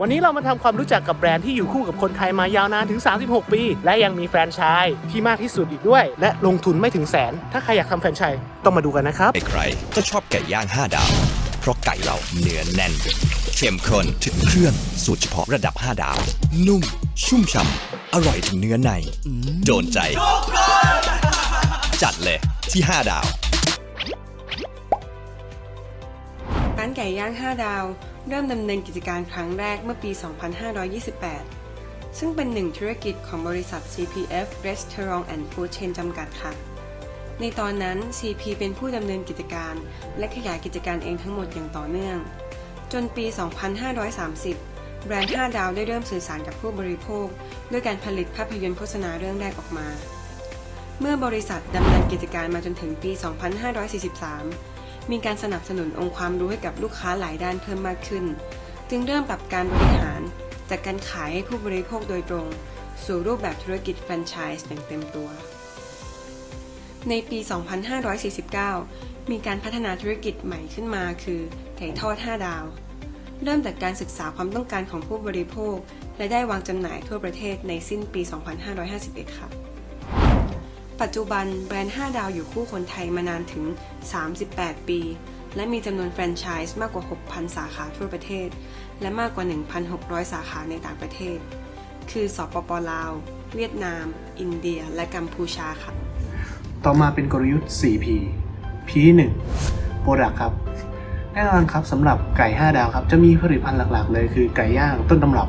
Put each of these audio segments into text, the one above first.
วันนี้เรามาทำความรู้จักกับแบรนด์ที่อยู่คู่กับคนไทยมายาวนานถึง 36 ปี และยังมีแฟรนไชส์ที่มากที่สุดอีกด้วย และลงทุนไม่ถึงแสน ถ้าใครอยากทำแฟรนไชส์ต้องมาดูกันนะครับใครๆก็ชอบไก่ย่าง 5 ดาว เพราะไก่เราเนื้อแน่นเข้มข้นถึงเครื่องสูตรเฉพาะระดับ 5 ดาว นุ่ม ชุ่มฉ่ำอร่อยถึงเนื้อใน โดนใจ จัดเลยที่ 5 ดาวร้านไก่ย่าง 5 ดาว เริ่มดำเนินกิจการครั้งแรกเมื่อปี 2528 ซึ่งเป็นหนึ่งธุรกิจของบริษัท CPF Restaurant and Food Chain จำกัดค่ะ ในตอนนั้น CP เป็นผู้ดำเนินกิจการ และขยายกิจการเองทั้งหมดอย่างต่อเนื่อง จนปี 2530 แบรนด์ 5 ดาวได้เริ่มสื่อสารกับผู้บริโภค ด้วยการผลิตภาพยนตร์โฆษณาเรื่องแรกออกมา เมื่อบริษัทดำเนินกิจการมาจนถึงปี 2543 มีการสนับสนุนองค์ความรู้ให้กับลูกค้าหลายด้านเพิ่มมากขึ้น จึงเริ่มปรับการบริหาร จากการขายให้ผู้บริโภคโดยตรง สู่รูปแบบธุรกิจแฟรนไชส์อย่างเต็มตัว ในปี 2549 มีการพัฒนาธุรกิจใหม่ขึ้นมา คือไก่ทอด 5 ดาว เริ่มจากการศึกษาความต้องการของผู้บริโภค และได้วางจำหน่ายทั่วประเทศในสิ้นปี 2551 ค่ะ ปัจจุบันแบรนด์ 5 ดาวอยู่คู่คนไทยมานานถึง 38 ปี และมีจำนวนแฟรนไชส์มากกว่า 6,000 สาขาทั่วประเทศ และมากกว่า 1,600 สาขาในต่างประเทศ คือสปปลาว เวียดนาม อินเดีย และกัมพูชาค่ะ ต่อมาเป็นกลยุทธ์ 4P P 1 Product ครับ แน่นอนครับสำหรับไก่ 5 ดาวครับ จะมีผลิตภัณฑ์หลักๆ เลยคือไก่ย่างต้นตำรับ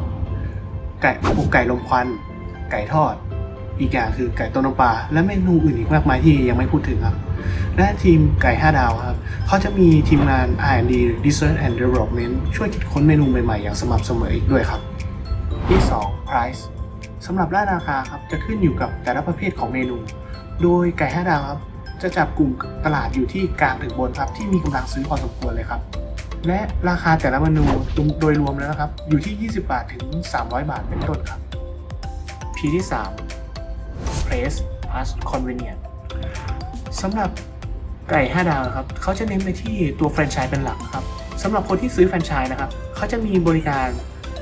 ไก่อกไก่ลมควัน ไก่ทอด อีกอย่างคือไก่ต้มน้ำปลาและเมนูอื่นอีกมากมายที่ยังไม่พูดถึงครับ และทีมไก่ 5 ดาวครับเขาจะมีทีมงาน R&D Research and Development ช่วยคิดค้นเมนูใหม่ๆ อย่างสม่ำเสมออีกด้วยครับ ที่ 2 price สำหรับด้านราคาครับจะขึ้นอยู่กับแต่ละประเภทของเมนู โดยไก่ 5 ดาวครับจะจับกลุ่มตลาดอยู่ที่กลางถึงบนครับที่มีกำลังซื้อพอสมควรเลยครับและราคาแต่ละเมนูโดยรวมแล้วนะครับ อยู่ที่ 20 บาทถึง 300 บาทเป็นต้นครับ P ที่ 3 Place plus Convenient สำหรับไก่ 5 ดาวครับเขาจะเน้นไปที่ตัวแฟรนไชส์เป็นหลักครับสำหรับคนที่ซื้อแฟรนไชส์นะครับเขาจะมีบริการ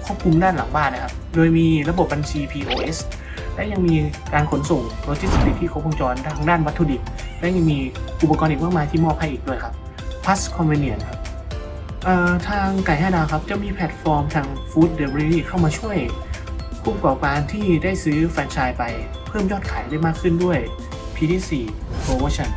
ควบคุมด้านหลังบ้านนะครับ โดยมีระบบบัญชี POS และยังมีการขนส่งโลจิสติกที่ครบวงจรทางด้านวัตถุดิบ และยังมีอุปกรณ์อีกมากมายที่มอบให้อีกด้วยครับ plus convenient ครับทางไก่5ดาวครับ จะมีแพลตฟอร์มทาง Food Delivery เข้ามาช่วย ผู้ประกอบการที่ได้ซื้อแฟรนไชส์ไปเพิ่มยอดขายได้มากขึ้นด้วย P4 Promotion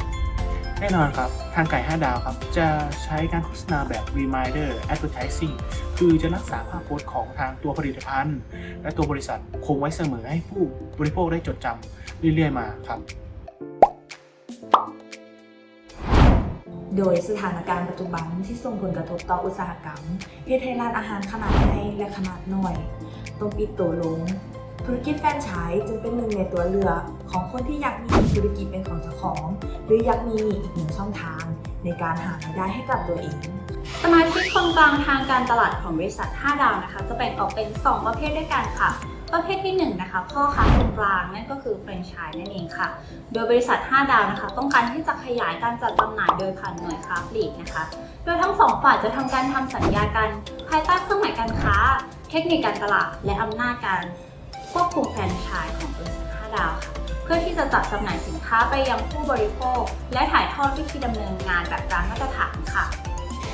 แน่นอนครับ ทางไก่ 5 ดาวครับ จะใช้การโฆษณาแบบ Reminder Advertising คือจะรักษาภาพโพสต์ของทางตัวผลิตภัณฑ์ และตัวบริษัทคงไว้เสมอให้ผู้บริโภคได้จดจำเรื่อยๆมาครับ โดยสถานการณ์ปัจจุบันที่ส่งผลกระทบต่ออุตสาหกรรมเฮ็ดให้ร้านอาหารขนาดใหญ่และขนาดน้อย ต้องปิดตัวลง ธุรกิจแฟรนไชส์จึงเป็นหนึ่งในตัวเลือกของคนที่อยากมีธุรกิจเป็นของเจ้าของ หรืออยากมีอีกหนึ่งช่องทาง ในการหารายได้ให้กับตัวเองสมาชิกคนกลางทางการตลาดของบริษัท 5 ดาวนะคะ จะแบ่งออกเป็น 2 ประเภทด้วยกันค่ะ ประเภทที่ 1 นะคะพ่อค้าคนกลางนั่นก็คือแฟรนไชส์นั่นเองค่ะ โดยบริษัท 5 ดาวนะคะ ต้องการที่จะขยายการจัดจำหน่ายโดยผ่านหน่วยค้าปลีกนะคะ โดยทั้งสองฝ่ายจะทำการทำสัญญากันภายใต้เครื่องหมายการค้า เทคนิคการตลาด และอำนาจการควบคุมแฟรนไชส์ของบริษัท5ดาวค่ะ เพื่อที่จะจัดจำหน่ายสินค้าไปยังผู้บริโภค และถ่ายทอดวิธีดำเนินงานแบบร้านมาตรฐานค่ะ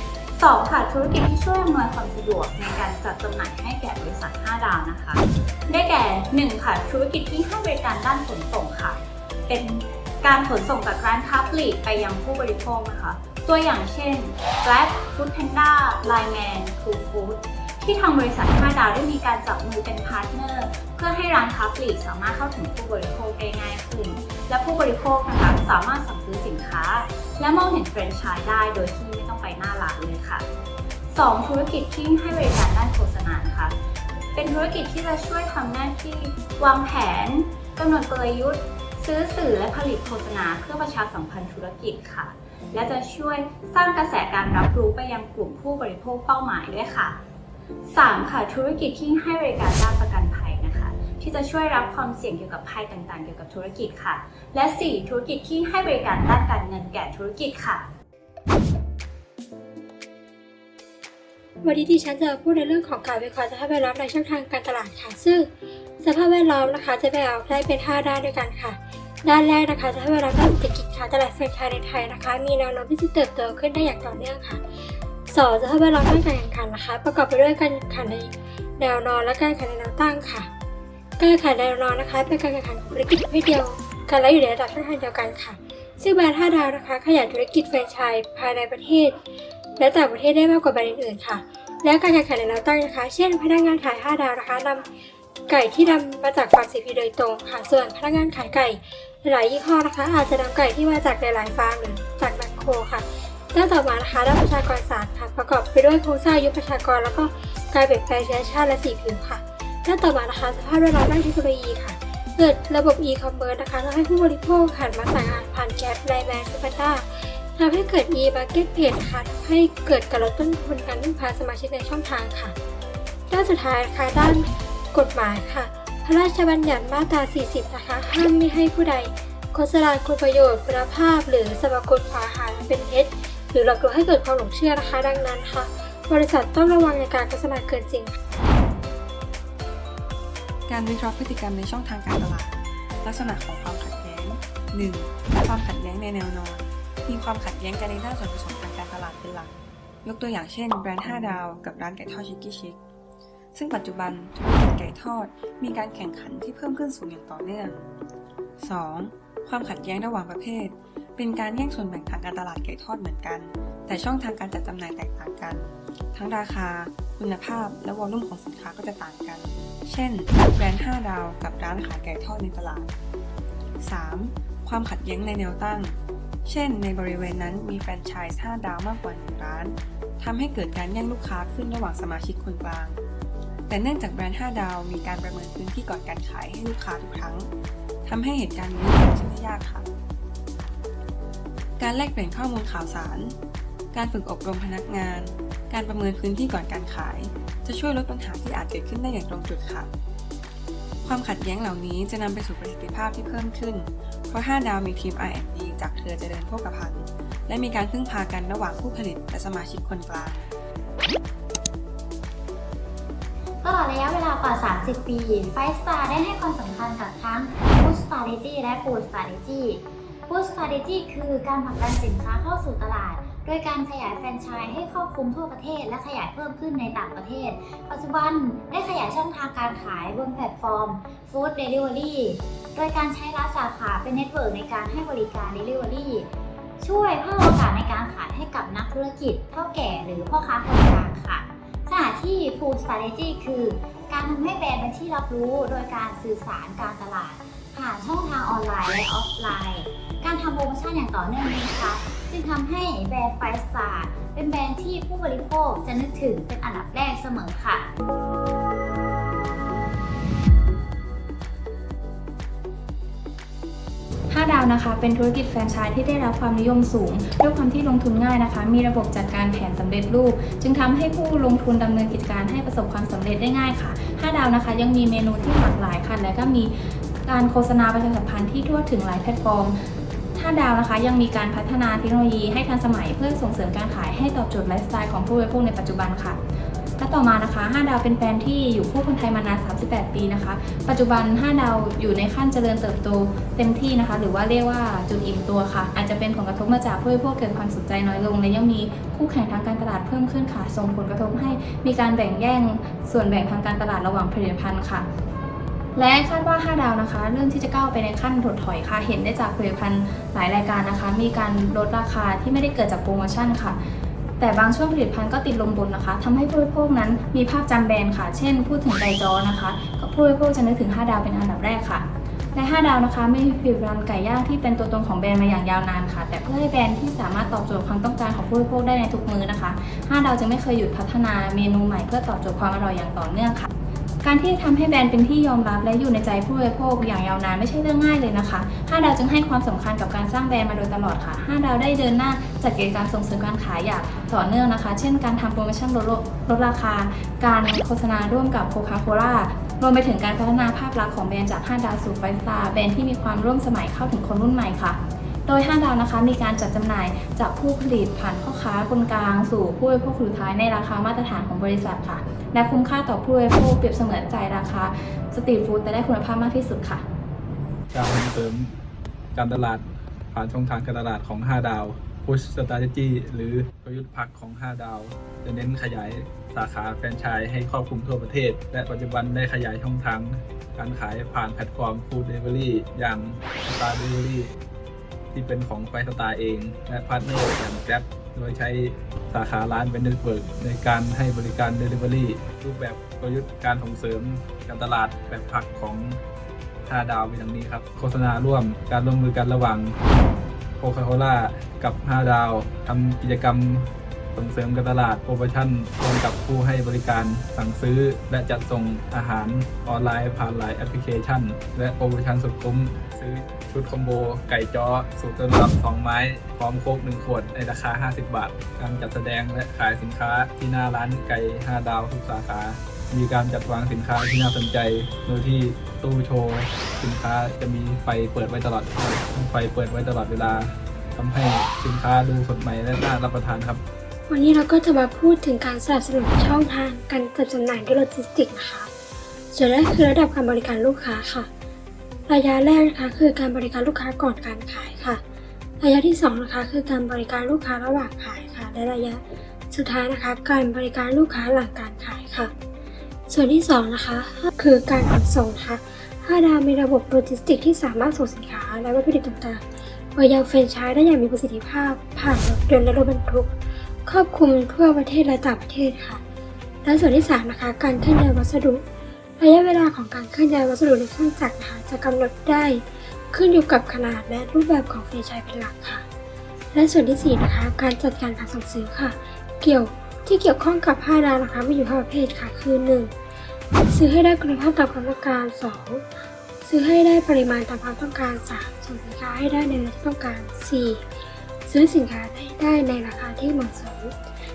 2 ค่ะธุรกิจที่ช่วยอำนวยความสะดวกในการจัดจำหน่ายให้แก่บริษัท 5 ดาวนะคะ ได้แก่ 1 ค่ะธุรกิจที่ให้บริการด้านขนส่งค่ะ เป็นการขนส่งจากร้านค้าปลีกไปยังผู้บริโภคนะคะ ตัวอย่างเช่น Grab Foodpanda Lineman True Food ที่ทางบริษัท5ดาวได้มีการจับมือเป็นพาร์ทเนอร์ เพื่อให้ร้านค้าปลีกสามารถเข้าถึงผู้บริโภคได้ง่ายขึ้น และผู้บริโภคนะคะสามารถสั่งซื้อสินค้า และมองเห็นแฟรนไชส์ได้โดยที่ไม่ต้องไปหน้าร้านเลยค่ะ 2. ธุรกิจที่ให้บริการด้านโฆษณานะคะเป็นธุรกิจที่จะช่วยทำหน้าที่วางแผนกำหนดกลยุทธ์ ซื้อสื่อและผลิตโฆษณาเพื่อประชาสัมพันธ์ธุรกิจค่ะ และจะช่วยสร้างกระแสการรับรู้ไปยังกลุ่มผู้บริโภคเป้าหมายด้วยค่ะ 3. ค่ะธุรกิจที่ให้บริการด้านประกันภัยนะคะ ที่จะช่วยรับความเสี่ยงเกี่ยวกับภัยต่างๆ เกี่ยวกับธุรกิจค่ะ และ 4. ธุรกิจที่ให้บริการด้านการเงินแก่ธุรกิจค่ะ วันนี้ที่ฉันจะพูดในเรื่องของการวิเคราะห์สภาพแวดล้อมในช่องทางการตลาดค่ะ ซึ่งสภาพแวดล้อมนะคะจะแบ่งออกได้เป็น 5 ด้านด้วยกันค่ะ ด้านแรกนะคะสภาพแวดล้อมด้านเศรษฐกิจค่ะตลาดแฟรนไชส์ในไทยนะคะ มีแนวโน้มที่จะเติบโตขึ้นได้อย่างต่อเนื่องค่ะ สองสภาพแวดล้อมด้านการแข่งขันนะคะ ประกอบไปด้วยการแข่งขันในแนวนอนและการแข่งขันในแนวตั้งค่ะ การแข่งขันแนวนอนนะคะ เป็นการแข่งขันของธุรกิจประเภทเดียวกันและอยู่ในระดับช่องทางเดียวกันค่ะ ซึ่งแบรนด์5ดาวนะคะ ขยายธุรกิจแฟรนไชส์ภายในประเทศ และต่างประเทศได้มากกว่าแบรนด์อื่นๆค่ะ และการแข่งขันในแนวตั้งนะคะ เช่น พนักงานขาย 5 ดาวนะคะนำไก่ที่นำมาจากฟาร์มซีพีโดยตรงค่ะ ส่วนพนักงานขายไก่หลายยี่ห้อนะคะ อาจจะนำไก่ที่มาจากหลายๆฟาร์มหรือจากแมคโครค่ะ ด้านต่อมานะคะด้านประชากรศาสตร์ค่ะ ประกอบไปด้วยโครงสร้างอายุประชากร แล้วก็การเปลี่ยนแปลงเชื้อชาติและสีผิวค่ะด้านต่อมานะคะสภาพแวดล้อมด้านเทคโนโลยีค่ะ เกิดระบบ e-commerce นะคะทำให้ผู้บริโภคหันมาสั่งอาหารผ่านแก๊ปไลน์แมนซูเปอร์ต้าทำให้เกิด e-marketplace นะคะทำให้เกิดการลดต้นทุนการพึ่งพาสมาชิกในช่องทางค่ะ ด้านสุดท้ายนะคะด้านกฎหมายค่ะ พระราชบัญญัติมาตรา 40 นะคะห้ามไม่ให้ผู้ใดโฆษณาคุณประโยชน์คุณภาพ หรือสรรพคุณของอาหารเป็นเท็จ หรือหลอกลวงให้เกิดความหลงเชื่อนะคะ ดังนั้นค่ะบริษัทต้องระวังในการโฆษณาเกินจริง การวิเคราะห์พฤติกรรมในช่องทางการตลาด ลักษณะของความขัดแย้ง 1. ความขัดแย้งในแนวนอน มีความขัดแย้งกันในด้านส่วนผสมทางการตลาดเป็นหลัก ยกตัวอย่างเช่นแบรนด์ 5 ดาว กับร้านไก่ทอดชิคกี้ชิคซึ่งปัจจุบันธุรกิจไก่ทอดมีการแข่งขันที่เพิ่มขึ้นสูงอย่างต่อเนื่อง 2. ความขัดแย้งระหว่างประเภท เป็นการแย่งส่วนแบ่งทางการตลาดไก่ทอดเหมือนกัน แต่ช่องทางการจัดจำหน่ายแตกต่างกัน ทั้งราคา คุณภาพ และวอลลุ่มของสินค้าก็จะต่างกัน เช่น แบรนด์ 5 ดาวกับร้านขายไก่ทอดในตลาด 3. ความขัดแย้งในแนวตั้ง เช่น ในบริเวณนั้นมีแฟรนไชส์ 5 ดาวมากกว่า1ร้านทำให้เกิดการแย่งลูกค้าขึ้นระหว่างสมาชิกคนกลาง แต่เนื่องจากแบรนด์ 5 ดาวมีการประเมินพื้นที่ก่อนการขายให้ลูกค้าทุกครั้งทำให้เหตุการณ์นี้เกิดขึ้นได้ยากค่ะ การแลกเปลี่ยนข้อมูลข่าวสาร การฝึกอบรมพนักงาน การประเมินพื้นที่ก่อนการขาย จะช่วยลดปัญหาที่อาจเกิดขึ้นได้อย่างตรงจุดค่ะ ความขัดแย้งเหล่านี้จะนำไปสู่ประสิทธิภาพที่เพิ่มขึ้น เพราะ 5 ดาวมีทีม R&D จากเครือเจริญโภคภัณฑ์และมีการพึ่งพากันระหว่างผู้ผลิตและสมาชิกคนกลางตลอดระยะเวลากว่า 30 ปี ไฟสตาร์ได้ให้ความสำคัญกับทั้ง Food Strategy และ Food Strategy Food Strategy คือการผลักดันสินค้าเข้าสู่ตลาด โดยการขยายแฟรนไชส์ให้ครอบคลุมทั่วประเทศ และขยายเพิ่มขึ้นในต่างประเทศ ปัจจุบันได้ขยายช่องทางการขายบนแพลตฟอร์ม Food Delivery โดยการใช้ร้านสาขาเป็นเน็ตเวิร์กในการให้บริการ Delivery ช่วยเพิ่มโอกาสในการขายให้กับนักธุรกิจเท่าแก่หรือพ่อค้าคนกลางค่ะขณะที่ Food Strategy คือ การทำให้แบรนด์เป็นที่รับรู้โดยการสื่อสารการตลาด ผ่านช่องทางออนไลน์และออฟไลน์ การทำโปรโมชั่นอย่างต่อเนื่องนี้ค่ะจึงทำให้แบรนด์ไฟสตาร์เป็นแบรนด์ที่ผู้บริโภคจะนึกถึงเป็นอันดับแรกเสมอค่ะ5ดาวนะคะเป็นธุรกิจแฟรนไชส์ที่ได้รับความนิยมสูงด้วยความที่ลงทุนง่ายนะคะ มีระบบจัดการแผนสำเร็จรูป จึงทำให้ผู้ลงทุนดำเนินกิจการให้ประสบความสำเร็จได้ง่ายค่ะ 5 ดาวนะคะ ยังมีเมนูที่หลากหลายค่ะและก็มี การโฆษณาประชาสัมพันธ์ที่ทั่วถึงหลายแพลตฟอร์ม5ดาวนะคะยังมีการพัฒนาเทคโนโลยีให้ทันสมัยเพื่อส่งเสริมการขายให้ตอบโจทย์ไลฟ์สไตล์ของผู้บริโภคในปัจจุบันค่ะและต่อมานะคะ 5 ดาวเป็นแบรนด์ที่อยู่คู่คนไทยมานาน 38 ปีนะคะ ปัจจุบัน 5 ดาวอยู่ในขั้นเจริญเติบโตเต็มที่นะคะ หรือว่าเรียกว่าจุดอิ่มตัวค่ะ อาจจะเป็นผลกระทบมาจากผู้บริโภคเกิดความสนใจน้อยลง และยังมีคู่แข่งทางการตลาดเพิ่มขึ้นค่ะ ส่งผลกระทบให้มีการแบ่งแย่งส่วนแบ่งทางการตลาดระหว่างผลิตภัณฑ์ค่ะ และคาดว่า 5 ดาวนะคะ เริ่มที่จะก้าวไปในขั้นถดถอยค่ะ เห็นได้จากผลิตภัณฑ์หลายรายการนะคะ มีการลดราคาที่ไม่ได้เกิดจากโปรโมชั่นค่ะ แต่บางช่วงผลิตภัณฑ์ก็ติดลมบนนะคะทำให้ผู้บริโภคนั้นมีภาพจำแบรนด์ค่ะ เช่น พูดถึงไก่จอนะคะ ก็ผู้บริโภคจะนึกถึง 5 ดาวเป็นอันดับแรกค่ะและ 5 ดาวนะคะไม่มีผลิตภัณฑ์ไก่ย่างที่เป็นตัวตนของแบรนด์มาอย่างยาวนานค่ะ แต่เพื่อให้แบรนด์ที่สามารถตอบโจทย์ความต้องการของผู้บริโภคได้ในทุกมื้อนะคะ 5 ดาวจะไม่เคยหยุดพัฒนาเมนูใหม่เพื่อตอบโจทย์ความอร่อยอย่างต่อเนื่องค่ะ การที่จะทำให้แบรนด์เป็นที่ยอมรับและอยู่ในใจผู้บริโภคอย่างยาวนานไม่ใช่เรื่องง่ายเลยนะคะ 5 ดาวจึงให้ความสำคัญกับการสร้างแบรนด์มาโดยตลอดค่ะ 5 ดาวได้เดินหน้าจัดกิจกรรมส่งเสริมการขายอย่างต่อเนื่องนะคะ เช่น การทำโปรโมชั่นลดลดราคา การโฆษณาร่วมกับโคคาโคล่ารวมไปถึงการพัฒนาภาพลักษณ์ของแบรนด์จาก 5 ดาวสู่ไฟสตาร์แบรนด์ที่มีความร่วมสมัยเข้าถึงคนรุ่นใหม่ค่ะโดย 5 ดาวนะคะ มีการจัดจำหน่ายจากผู้ผลิตผ่านพ่อค้าคนกลาง สู่ผู้บริโภคสุดท้ายในราคามาตรฐานของบริษัทค่ะ และคุ้มค่าต่อผู้บริโภคเปรียบเสมือนจ่ายราคาสตรีทฟู้ดแต่ได้คุณภาพมากที่สุดค่ะ การส่งเสริมการตลาดผ่านช่องทางการตลาดของ 5 ดาว Push Strategy หรือกลยุทธ์พักของ 5 ดาว จะเน้นขยายสาขาแฟรนไชส์ให้ครอบคลุมทั่วประเทศ และปัจจุบันได้ขยายช่องทางการขายผ่านแพลตฟอร์ม Food Delivery อย่าง Star Delivery ที่เป็นของไฟสตาร์เอง และพาร์ทเนอร์อย่าง Grab โดยใช้ สาขาร้านเป็นเน็ตเวิร์กในการให้บริการ Delivery รูปแบบกลยุทธ์การส่งเสริมการตลาดแบบผักของ5ดาวมีดังนี้ครับ โฆษณาร่วมการร่วมมือกันระหว่างโคคาโคล่ากับ5ดาวทำกิจกรรมส่งเสริมการตลาดโปรโมชั่นร่วมกับผู้ให้บริการสั่งซื้อ และจัดส่งอาหารออนไลน์ผ่านหลายแอปพลิเคชัน และโปรโมชั่นสุดคุ้ม ซื้อชุดคอมโบ ไก่จ้อสูตรต้นรับ2ไม้ พร้อมโค้ก1ขวดในราคา 50 บาท การจัดแสดงและขายสินค้าที่หน้าร้านไก่ 5 ดาวทุกสาขา มีการจัดวางสินค้าที่น่าสนใจ โดยที่ตู้โชว์ สินค้าจะมีไฟเปิดไว้ตลอด ไฟเปิดไว้ตลอดเวลาทำให้สินค้าดูสดใหม่และน่ารับประทานครับ วันนี้เราก็จะมาพูดถึงการสนับสนุนช่องทางการจัดจำหน่ายด้วยโลจิสติกส์นะคะส่วนแรกคือระดับการบริการลูกค้าค่ะ ระยะแรกนะคะคือการบริการลูกค้าก่อนการขายค่ะ ระยะที่สองนะคะคือการบริการลูกค้าระหว่างขายค่ะ และระยะสุดท้ายนะคะ การบริการลูกค้าหลังการขายค่ะ ส่วนที่สองนะคะ คือการขนส่งนะคะ5ดาวมีระบบโลจิสติกส์ที่สามารถส่งสินค้า และวัตถุดิบต่างๆไปยังแฟรนไชส์ได้อย่างมีประสิทธิภาพ ผ่านรถยนต์และรถบรรทุกครอบคลุมทั่วประเทศและต่างประเทศค่ะ และส่วนที่สามนะคะ การเคลื่อนย้ายวัสดุ ระยะเวลาของการเคลื่อนย้ายวัสดุในเครื่องจักรนะคะจะกำหนดได้ ขึ้นอยู่กับขนาดและรูปแบบของแฟรนไชส์เป็นหลักค่ะ และส่วนที่สี่นะคะ การจัดการการสั่งซื้อค่ะ เกี่ยวที่เกี่ยวข้องกับ 5 ดาวนะคะมีอยู่5ประเภทค่ะ คือ 1. ซื้อให้ได้คุณภาพตามความต้องการ 2. ซื้อให้ได้ปริมาณตามความต้องการ 3. ส่งสินค้าให้ได้ในเวลาที่ต้องการ 4. ซื้อสินค้าให้ได้ในราคาที่เหมาะสม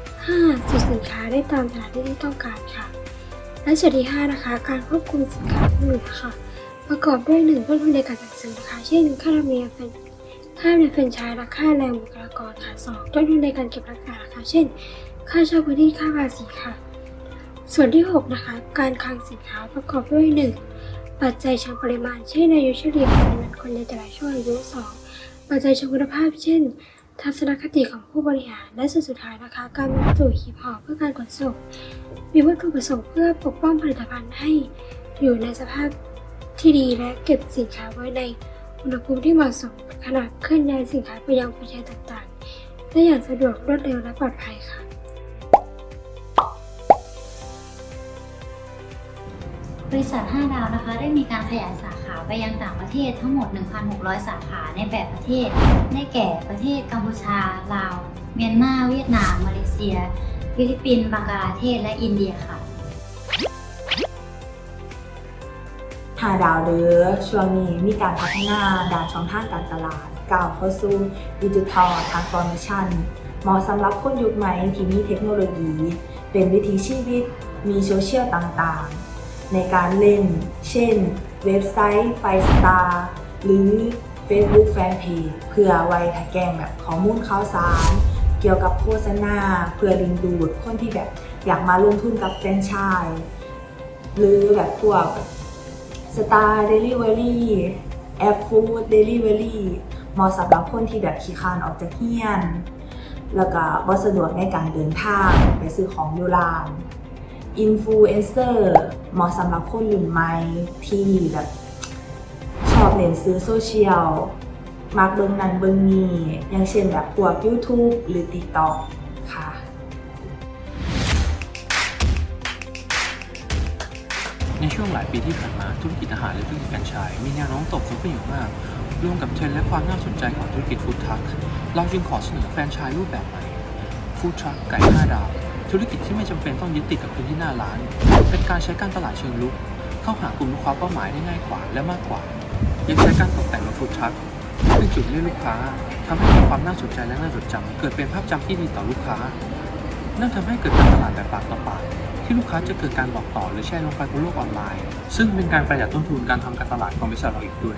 5. ส่งสินค้าได้ตามตลาดที่ต้องการค่ะ และส่วนที่ 5 นะคะ การควบคุมสินค้าผู้อื่นค่ะประกอบด้วย 1. ต้นทุนในการจัดซื้อนะคะเช่น ค่าธรรมเนียมแฟนค่าธรรมเนียมแฟนชส์และค่าแรงบุคลากรค่ะ 2. ต้นทุนในการเก็บรักษาค่ะเช่น ค่าเช่าพื้นที่ค่าภาษีค่ะ ส่วนที่ 6 นะคะ การคลังสินค้าประกอบด้วย 1. ปัจจัยเชิงปริมาณ เช่นอายุเฉลี่ยของจำนวนคนในแต่ละช่วงอายุ 2. ปัจจัยเชิงคุณภาพ เช่น ทัศนคติของผู้บริหารและส่วนสุดท้ายนะคะ การบรรจุหีบห่อเพื่อการขนส่ง มีวัตถุประสงค์เพื่อปกป้องผลิตภัณฑ์ให้อยู่ในสภาพที่ดีและเก็บสินค้าไว้ในอุณหภูมิที่เหมาะสมขนาดเคลื่อนย้ายสินค้าไปยังแฟรนไชส์ต่างๆได้อย่างสะดวกรวดเร็วและปลอดภัยค่ะ บริษัท 5 ดาวนะคะ ได้มีการขยายสาขาไปยังต่างประเทศทั้งหมด 1,600 สาขาใน 8 ประเทศ ได้แก่ประเทศกัมพูชา ลาว เมียนมา เวียดนาม มาเลเซีย ฟิลิปปินส์บังกลาเทศ และอินเดียค่ะ5ดาวเด้อช่วงนี้มีการพัฒนาด้านช่องทางการตลาดก้าวเข้าสู่ดิจิทัลทรานส์ฟอร์เมชันเหมาะสำหรับคนยุคใหม่ที่มีเทคโนโลยี เป็นวิถีชีวิต มีโซเชียลต่างๆ ในการเล่น เช่น เว็บไซต์ไฟสตาร์หรือ Facebook Fanpage เพื่อไว้ถ้าแกงแบบข้อมูลข่าวสาร เกี่ยวกับโฆษณา เพื่อดึงดูดคนที่แบบอยากมาลงทุนกับแฟรนไชส์หรือแบบพวกสตาร์เดลิเวอรี่แอปฟู้ดเดลิเวอรี่เหมาะสำหรับคนที่แบบขี้คานออกจากเฮียน แล้วก็บ่สะดวกในการเดินทางไปซื้อของอยู่ร้าน อินฟลูเอนเซอร์เหมาะสำหรับคนรุ่นใหม่ที่แบบชอบเล่นซื้อโซเชียลมักเบิ่งนั้นเบิ่งนี้อย่างเช่นแบบพวก YouTube หรือ TikTok ค่ะในช่วงหลายปีที่ผ่านมาธุรกิจอาหารและธุรกิจการชายมีแนวโน้มตบโตขึ้นอย่างมากรวมกับเทรนด์และความน่าสนใจของธุรกิจฟู้ดทรัคเราจึงขอเสนอแฟรนไชส์รูปแบบใหม่ฟู้ดทรัคไก่5ดาว ธุรกิจที่ไม่จำเป็นต้องยึดติดกับพื้นที่หน้าร้าน เป็นการใช้การตลาดเชิงลุก เข้าหากลุ่มลูกค้าเป้าหมายได้ง่ายกว่าและมากกว่า ยังใช้การตกแต่งรถฟูดทัคเป็นจุดเรียกลูกค้าทำให้มีความน่าสนใจและน่าจดจำเกิดเป็นภาพจำที่ดีต่อลูกค้า นั่นทำให้เกิดการตลาดแบบปากต่อปากที่ลูกค้าจะเกิดการบอกต่อหรือแชร์ลงไปบนโลกออนไลน์ ซึ่งเป็นการประหยัดต้นทุนการทำการตลาดของบริษัทเราอีกด้วย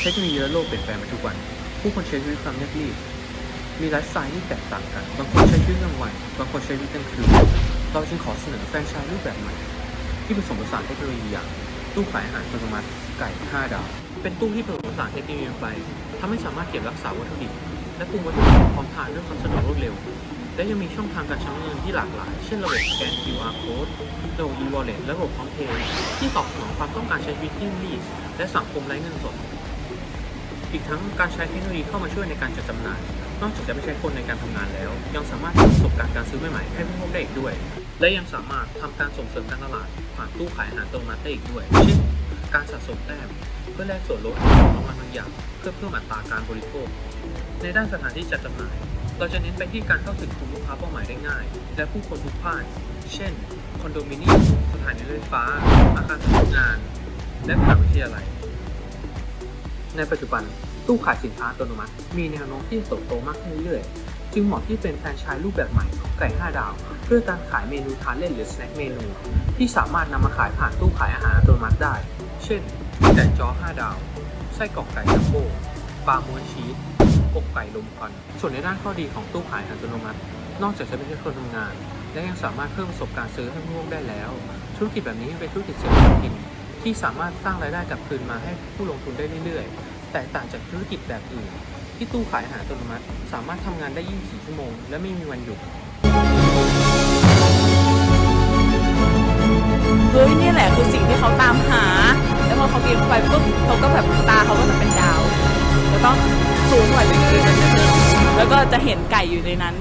เทคโนโลยีและโลกเปลี่ยนแปลงไปทุกวัน ผู้คนใช้ชีวิตความเรียบรีบ มีไลฟ์สไตล์ที่แตกต่างกัน บางคนใช้ชีวิตกลางวันบางคนใช้ชีวิตกลางคืน เราจึงขอเสนอแฟรนไชส์รูปแบบใหม่ที่ผสมผสานเทคโนโลยีอย่างตู้ขายอาหารอัตโนมัติไก่5ดาว เป็นตู้ที่ผสมผสานเทคโนโลยีไปทำให้สามารถเก็บรักษาวัตถุดิบและปรุงวัตถุดิบพร้อมทานด้วยความสะดวกรวดเร็ว และยังมีช่องทางการชำระเงินที่หลากหลาย เช่นระบบสแกน QR code ระบบ e-wallet และระบบพร้อมเพย์ที่ตอบสนองความต้องการใช้ชีวิตที่เร่งรีบและสังคมไร้เงินสด อีกทั้งการใช้เทคโนโลยีเข้ามาช่วยในการจัดจำหน่าย นอกจากจะไม่ใช้คนในการทำงานแล้ว ยังสามารถสร้างประสบการณ์การซื้อใหม่ๆให้ผู้พบได้อีกด้วย และยังสามารถทำการส่งเสริมการตลาดผ่านตู้ขายอาหารตโนมัติได้อีกด้วย เช่น การสะสมแต้มเพื่อแลกส่วนลดของรางวัลบางอย่าง เพื่อเพิ่มอัตราการบริโภค ในด้านสถานที่จัดจำหน่าย เราจะเน้นไปที่การเข้าถึงกลุ่มลูกค้าเป้าหมายได้ง่าย และผู้คนทุกภาคเช่น คอนโดมิเนียมสถานีรถไฟฟ้า อาคารสำนักงาน และมหาวิทยาลัย ในปัจจุบัน ตู้ขายสินค้าอัตโนมัติ มีแนวโน้มที่จะเติบโตมากขึ้นเรื่อยๆ จึงเหมาะที่เป็นแฟรนไชส์รูปแบบใหม่ของไก่5ดาว เพื่อการขายเมนูทานเล่นหรือสแน็คเมนู ที่สามารถนำมาขายผ่านตู้ขายอาหารอัตโนมัติได้ เช่นไก่จอ 5 ดาว ไส้กรอกไก่จัมโบ้ปลาม้วนชีสอกไก่ลมควันส่วนในด้านข้อดีของตู้ขายอัตโนมัติ นอกจากจะไม่ใช่คนทำงาน และยังสามารถเพิ่มประสบการณ์ซื้อให้ผู้ร่วมได้แล้ว ธุรกิจแบบนี้เป็นธุรกิจเสริมทินที่สามารถสร้างรายได้กลับคืนมาให้ผู้ลงทุนได้เรื่อยๆ แตกต่างจากธุรกิจแบบอื่น ที่ตู้ขายอาหารอัตโนมัติ สามารถทำงานได้ 24 ชั่วโมง และไม่มีวันหยุด เฮ้ยเนี่ยแหละคือสิ่งที่เขาตามหา แล้วพอเขากินเข้าไปปุ๊บเขาก็แบบตาเขาก็จะเป็นดาว แล้วก็สูงกว่าจริงๆแล้วก็จะเห็นไก่อยู่ในนั้น